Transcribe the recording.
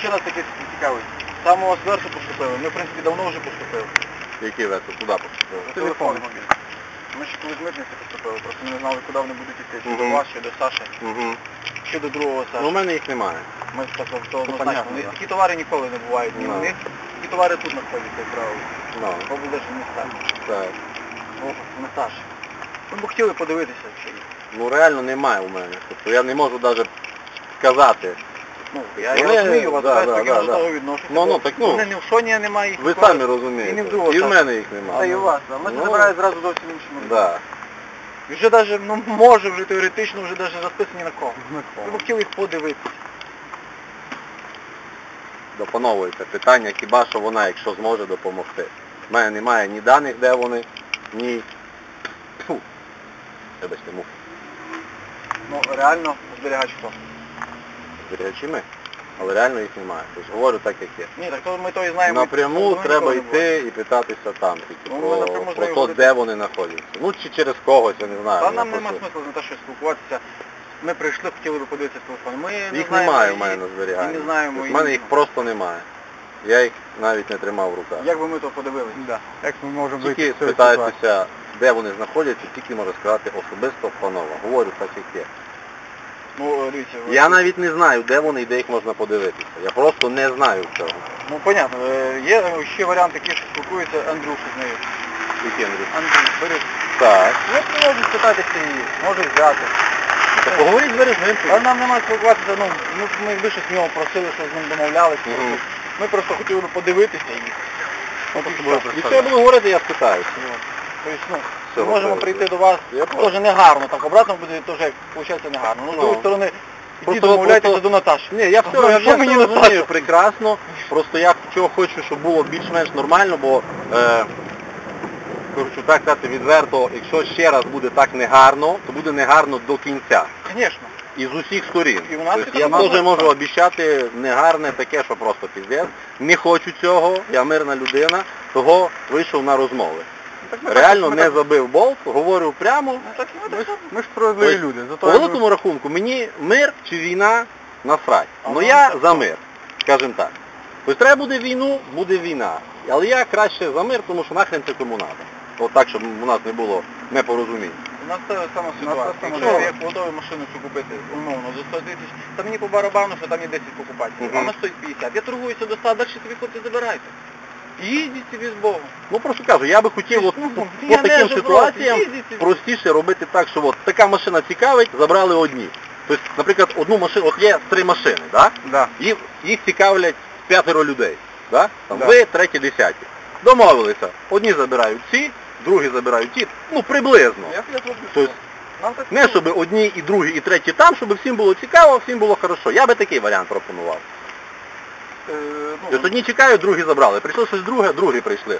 Що нас таке цікавить? Самого зверху поступили. Ми, в принципі, давно вже поступили. Які вето? Куди поступили? Телефон. Ми ще коли з митниці поступили, просто ми не знали, куди вони будуть йти. Чи до вас, чи до Саші, Угу. чи до другого Саші. Ну, у мене їх немає. Ми ж так то однозначно. понятно, Вони- да. Такі товари ніколи не бувають. Ні Ну. на них. Такі товари тут знаходяться, як правило. Ну, В облдержних містах. так. О, на Саші. Ми б хотіли подивитися, чи є. Ну реально немає у мене. Тобто я не можу навіть сказати. Ну, я, я Вони- розумію вас, да, да, да, так я да, до да. того відношуся. Ну, ну, так, ну. Вони не в Соні немає їх. Ви ніколи. самі розумієте. І не в другого І в мене їх немає. Та і у вас. А ми Ну, забирають зразу зовсім іншому. Да. Вже навіть, ну, може вже теоретично вже навіть записані на кого. Ми б хотіли їх подивитися. Допановується питання, хіба що вона, якщо зможе допомогти. У мене немає ні даних, де вони, ні... Фу. Вибачте, мух. Ну, реально зберігач хто? Зберігачі. Але реально їх немає. Тобто говорю так, як є. Ні, так то ми то і знаємо. Напряму Ну, треба ніколи не йти і питатися там тільки Ну, ми про, напряму про то, де вони знаходяться. Ну чи через когось, я не знаю. Та нам просто- нема смислу на те, що спілкуватися. Ми прийшли, хотіли би подивитися телефон. Ми не Їх знаємо, немає в і- мене на зберіганні. і не знаємо, Тобто і- в мене їх просто немає. Я їх навіть не тримав в руках. Як би ми то подивилися? Да. Як ми можемо Тільки вийти з цієї ситуації? спитаєтеся, де вони знаходяться, тільки можу сказати особисто панова. Говорю так, як є. Ну, дивіться, ви- Я навіть не знаю, де вони і де їх можна подивитися. Я просто не знаю цього. Ну, понятно. Е, Є ще варіант такий, що спілкується Андрюша з нею. Який Андрій? Бери. Так. Ну, от не можуть спитатися її, може взяти. Та поговоріть з Бережним. Але нам немає спілкуватися, ну, ми, ми більше з нього просили, що з ним домовлялися. Мгм. Ми просто хотіли подивитися їх. От і І все. що я буду говорити, я спитаюся. Тобто, ну, ми можемо прийти до вас, Я теж не так обратно буде теж, виходить, не гарно. Ну, з Ну. другої сторони, іди Просто- домовляйтеся до Наташі. Ні, я все, Ну, я все мені розумію прекрасно. Просто я чого хочу, щоб було більш-менш нормально, бо е, хочу так сказати відверто, якщо ще раз буде так негарно, то буде негарно до кінця. Звісно. І з усіх сторін. І у нас Тобто я теж можу обіцяти негарне таке, що просто піздець. Не хочу цього, я мирна людина, того вийшов на розмови. Так ми Реально так- ми не так- забив болт, говорю прямо. Ну, так і ми так само. Ми ж справедливі люди. Зато По великому рахунку, мені мир чи війна насрать. А Ну вам я за мир, скажімо так. Тобто треба буде війну, буде війна. Але я краще за мир, тому що нахрен це кому треба. От так, щоб у нас не було непорозумінь. У нас та сама ситуація. сама Якщо ситуація. я кладову машину цю купити умовно за 100 тисяч, то мені по барабану, що там є 10 покупателів, а Мгм. вона стоїть 50. Я торгуюся до 100, а далі собі хлопці забирайте. І їдіть собі з Богом. Ну просто кажу, я би хотів от, Ну, по, я по не таким ситуаціям простіше робити так, що от така машина цікавить, забрали одні. Тобто, наприклад, одну машину, от є три машини, да? Да. їх, їх цікавлять п'ятеро людей. Да? Там Да. Ви, треті, десяті. Домовилися. Одні забирають ці, другі забирають ті. Ну, приблизно. Я, я зроблю Тобто. Нам так Не щоб одні і другі, і треті там, щоб всім було цікаво, всім було хорошо. Я би такий варіант пропонував. Тобто одні чекають, другі забрали. Прийшло щось друге, другі прийшли.